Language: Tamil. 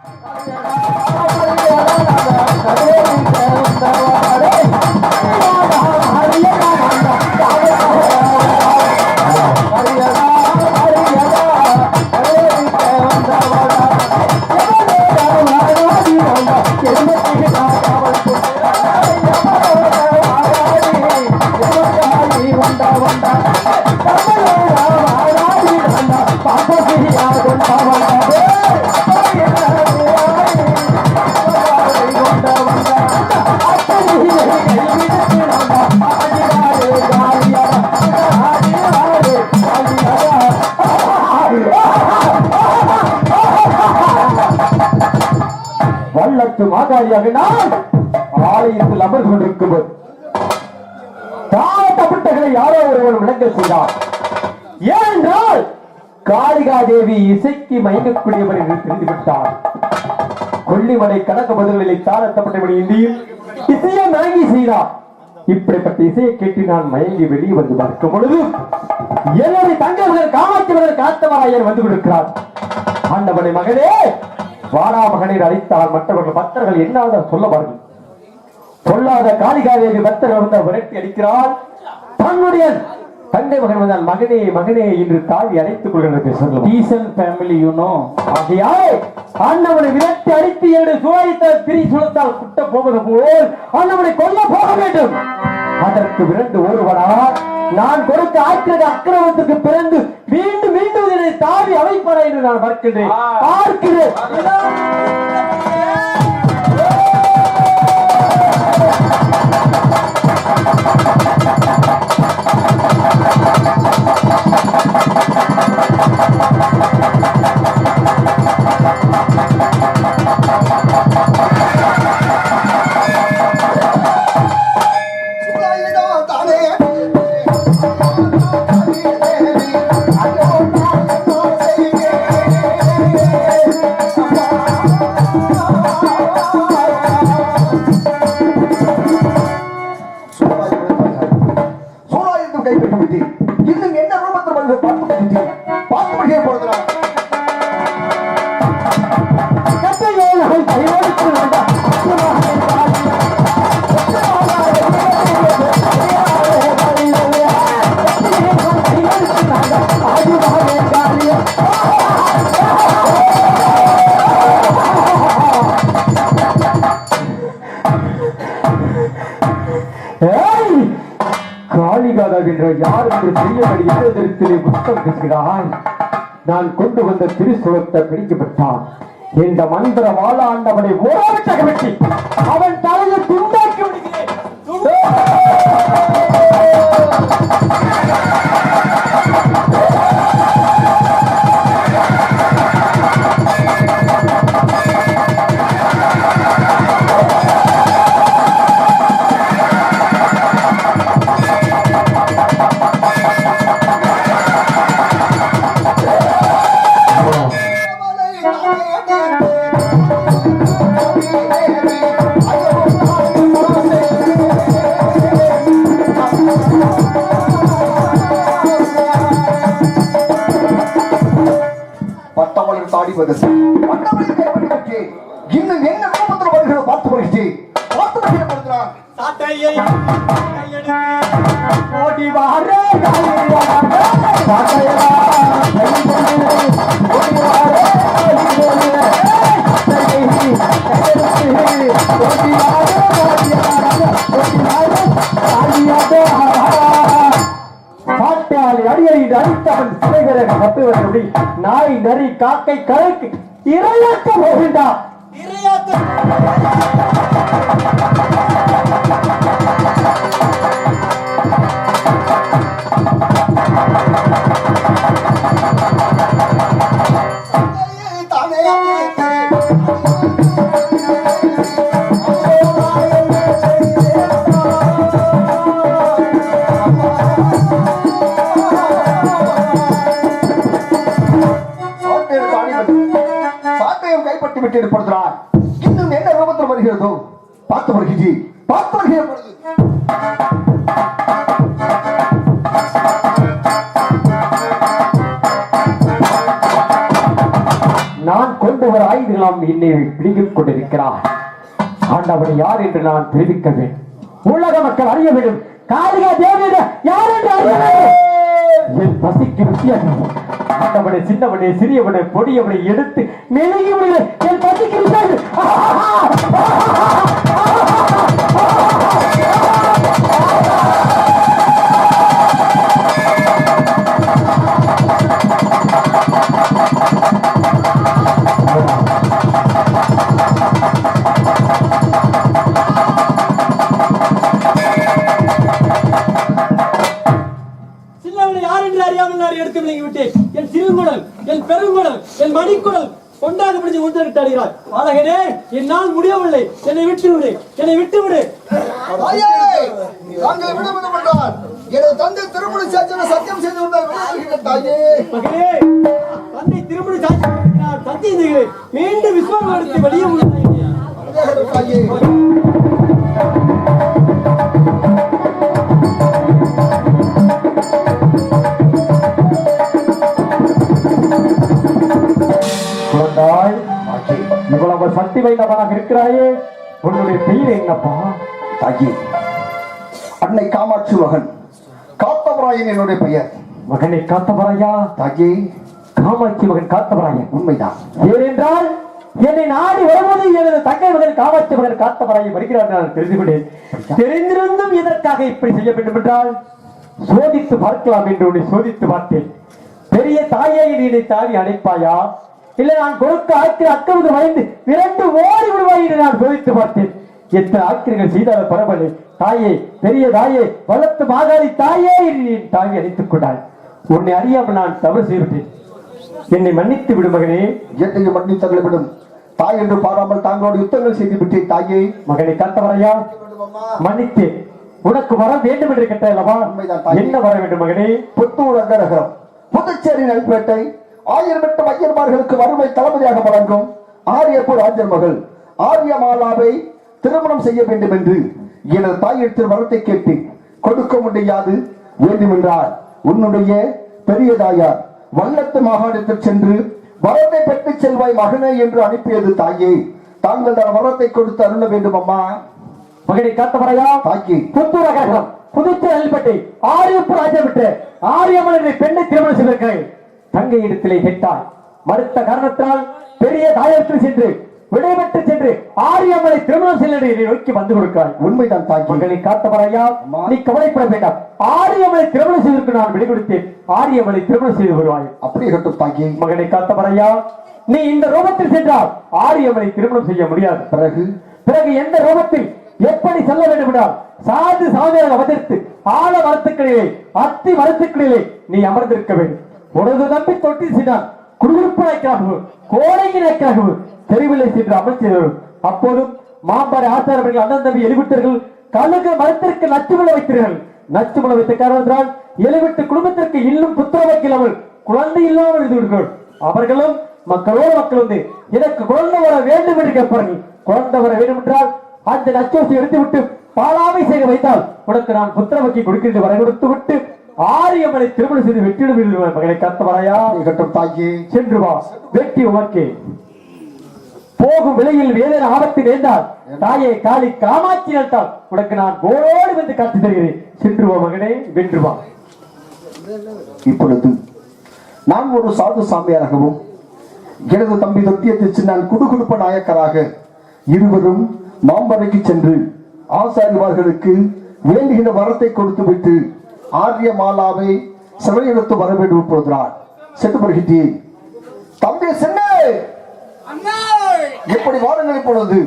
Get him up, get him up. வல்லத்து மாதாரியாக நான் ஆலயத்தில் அமர்ந்து கொண்டிருக்கும் போது தாழ்த்தப்பட்டகளை யாரோ ஒருவர் விளங்க செய்தார். ஏனென்றால் காளிகா தேவி இசைக்கு மயங்கக்கூடியவர் என்று தெரிந்துவிட்டார். கொல்லிமலை கணக்கு பதில்களை தாழ்த்தப்பட்டபடி இந்தியில் இசையை மயங்கி செய்தார். இப்படிப்பட்ட இசையை கேட்டு நான் மயங்கி வெளியே வந்து பார்க்கும் பொழுது என்னுடைய தங்கவர்கள் காமாட்சிவர்கள் காத்தவராயர் வந்து கொடுக்கிறார் ஆண்டவனை மகனே வாடா மகனை அழைத்தால் மற்றவர்கள் பக்தர்கள் என்னாத சொல்ல சொல்லவார்கள் சொல்லாத காளிகாதேவி பக்தர்கள் வந்து விரட்டி அடிக்கிறார். தன்னுடைய தந்தை மகன் வந்தால் மகனே மகனே என்று தாய் அழைத்துக் கொள்கிறது சொல்லும் ஃபேமிலி யூனோ ஆகையால் ஆண்டவனை விரட்டி அடித்து என்னுடைய சுவாயத்தை பிரி சுழத்தால் குட்ட போவது போல் ஆண்டவனை கொல்ல போக வேண்டும். அதற்கு விரண்டு ஒருவனா நான் கொடுத்த ஆக்கிரத அக்கிரமத்துக்கு பிறந்து மீண்டும் மீண்டும் இதனை தாவி அமைப்படா என்று நான் பார்க்கின்றேன் பார்க்கிறேன். காளிகாதா என்ற யார் தெரியபடி எழுதத்திலே புத்தம் பேசுகிறாய்? நான் கொண்டு வந்த திருசுலத்தை பிடிக்கப்பட்டான். இந்த மந்திர வாழாண்டவனை ஓரவிட்டக அவன் தலையை துண்ட வந்தது பட்டமலர் கைப்பற்றி இன்னும் என்ன ரூபத்தில் வருகிறோ பார்த்து முடிச்சு பார்த்து முடிய போகிறார் ஓடி வாரே காளிகாதா. பாட்டையா, ஓடி வாரே காளிகாதா. ஓடி வாரே அழித்தவன் அடித்தவன் சிலைகரக தப்புவதபடி நாய் நரி காக்கை கலைக்கு இரையாக்க போகின்றான் இரையாக்க சாட்டையம் கைப்பற்றி இன்னும் என்ன ரூபத்தில் வருகிறதோ பார்த்து வருகிறி பார்த்து வருகிற பொழுது. நான் கொண்டு வர ஆயுதங்களாம் என்னை பிடிக்கும் கொண்டிருக்கிறார். ஆண்டவர் யார் என்று நான் தெரிவிக்க வேண்டும். உலக மக்கள் அறிய வேண்டும். காளிகா தேவியிட யார் என்று அறிய வேண்டும். என் பசிக்கு வித்தியாசம் ஆண்டவனை சின்னவனை சிறியவனை பொடியவனை எடுத்து மெழுகி விடுகிற என் பசிக்கு என்னால் முடியவில்லை. என்னை விட்டு விடு என்னை விட்டு விடு தாங்களை விடுவிட மாட்டார் எனது தந்தை திருமண சாட்சியை சத்தியம் செய்து விடுவிக்கிறேன் தாயே மகனே தன்னை திருமண சாட்சி கொடுக்கிறார், சத்தியம் செய்கிறேன் மீண்டும் விஸ்வாசம் எடுத்து வெளியே தாயே சக்தி வைத்தவனாக இருக்கிறாயே. உன்னுடைய பெயர் என்னப்பா? தாயே அன்னை காமாட்சி மகன். காத்தவராயன் என்னுடைய பெயர். மகனை காத்தவராயா? தாயே காமாட்சி மகன் காத்தவராயன். உண்மைதான். ஏனென்றால் என்னை நாடி வருவது எனது தங்கை மகன் காமாட்சி மகன் காத்தவராயை வருகிறார் நான் தெரிந்து கொண்டேன் தெரிந்திருந்தும் எதற்காக இப்படி செய்ய வேண்டும் என்றால் சோதித்து பார்க்கலாம் என்று உன்னை சோதித்து பார்த்தேன். பெரிய தாயை நீ தாவி அழைப்பாயா? இல்லை நான் கொடுக்க ஆக்கிர அக்கவுக்கு வளைந்து விரண்டு ஓடி விடுவாய் என்று நான் சோதித்து பார்த்தேன். எத்தனை ஆக்கிரங்கள் செய்தாலும் பரவாயில்லை தாயே பெரிய தாயே வளர்த்து மாகாளி தாயே என்று என் தாவி அழைத்துக் கொண்டாய் உன்னை அறியாமல் நான் தவறு செய்துவிட்டேன். என்னை மன்னித்து விடு மகனே. இயற்கையை மன்னி தள்ளிவிடும் தாய் என்று பாராமல் தாங்களோடு யுத்தங்கள் செய்து விட்டேன் தாயே. மகனை காத்தவரையா மன்னித்தேன். உனக்கு வர வேண்டும் என்று கேட்ட அல்லவா? தாயே. என்ன வர வேண்டும் மகனே? புத்தூர் அங்கரகம் புதுச்சேரி நல்பேட்டை ஆயிரம் எட்டு ஐயர்மார்களுக்கு வறுமை தளபதியாக வழங்கும் ஆரியப்பூர் ஆஜர் மகள் ஆரியமாலாவை திருமணம் செய்ய வேண்டும் என்று எனது தாயிடத்தில் வரத்தை கேட்டு கொடுக்க முடியாது வேண்டுமென்றால் உன்னுடைய பெரிய தாயார் வல்லத்து மாகாணத்தில் சென்று வரத்தை பெற்று செல்வாய் மகனே என்று அனுப்பியது தாயே. தாங்கள் தன் வரத்தை கொடுத்து அருள வேண்டும் அம்மா. மகனை காத்தவரையா? தாக்கி புத்தூர் அகரம் புதுச்சேரி அல்பட்டை ஆரியப்பூர் ராஜா விட்டு என்ற பெண்ணை திருமணம் செய்திருக்கிறேன். தங்கை இடத்திலே கேட்டாய் மறுத்த காரணத்தினால் பெரிய தாயத்தில் சென்று விடைபெற்று சென்று ஆரியம்மனை திருமணம் என்னை நோக்கி வந்து கொடுக்கிறாய் உண்மைதான் தாக்கி மகனை காத்தவரையா. நீ கவலைப்பட வேண்டாம். ஆரியம்மனை திருமணம் செய்வதற்கு நான் விடை கொடுத்தேன் ஆரியம்மனை திருமணம் செய்து வருவாய் அப்படியே கட்டும் தாக்கி மகனை காத்தவரையா நீ இந்த ரூபத்தில் சென்றால் ஆரியம்மனை திருமணம் செய்ய முடியாது. பிறகு? பிறகு எந்த ரூபத்தில் எப்படி செல்ல வேண்டும் என்றால் சாது சாமியாக அவதரித்து ஆழ மரத்துக்களிலே அத்தி மரத்துக்களிலே நீ அமர்ந்திருக்க வேண்டும். உனது தம்பி தொட்டி செய்தான் குடுகுடுப்பு நாய்க்காகவும் கோடைக்கு சென்று அமல் செய்தவரும் அப்போதும் மாம்பர ஆச்சாரர்கள் அண்ணன் தம்பி எலிவிட்டர்கள் கழுகு மரத்திற்கு நச்சுமுளை வைத்தீர்கள் நச்சுமுளை வைத்த காரணத்தினால் எலிவிட்டு குடும்பத்திற்கு இன்னும் புத்திர இல்லாமல் குழந்தை இல்லாமல் இருந்து அவர்களும் மக்களோடு மக்கள் வந்து எனக்கு குழந்தை வர வேண்டும் என்று கேட்பார்கள். குழந்தை வர வேண்டும் என்றால் அந்த நச்சோசி எடுத்துவிட்டு பாலாவை செய்ய வைத்தால் உனக்கு நான் புத்திரவக்கி கொடுக்கின்ற வரை கொடுத்து விட்டு ஆரியம்மனை திருமணம் செய்து வெற்றிடம் மகளை கத்தவரையா? கட்டும் தாக்கி சென்று வா. வெற்றி உமக்கே போகும் விலையில் வேதனை ஆபத்து நேர்ந்தால் தாயை காளி காமாட்சி நினைத்தால் உனக்கு நான் போரோடு வந்து காத்து தருகிறேன். சென்று வா மகனே வென்று வா. இப்பொழுது நான் ஒரு சாது சாமியாராகவும் எனது தம்பி தொட்டியத்தை நான் குடுகுடுப்ப நாயக்கராக இருவரும் மாம்பரைக்கு சென்று ஆசாரிமார்களுக்கு வேண்டுகின்ற வரத்தை கொடுத்து விட்டு ஆரிய மாலாவை சிறையெடுத்து வர வேண்டும் போகிறார் சென்று வருகின்றேன் தம்பி சென்னை எப்படி வாருங்கள் இப்பொழுது?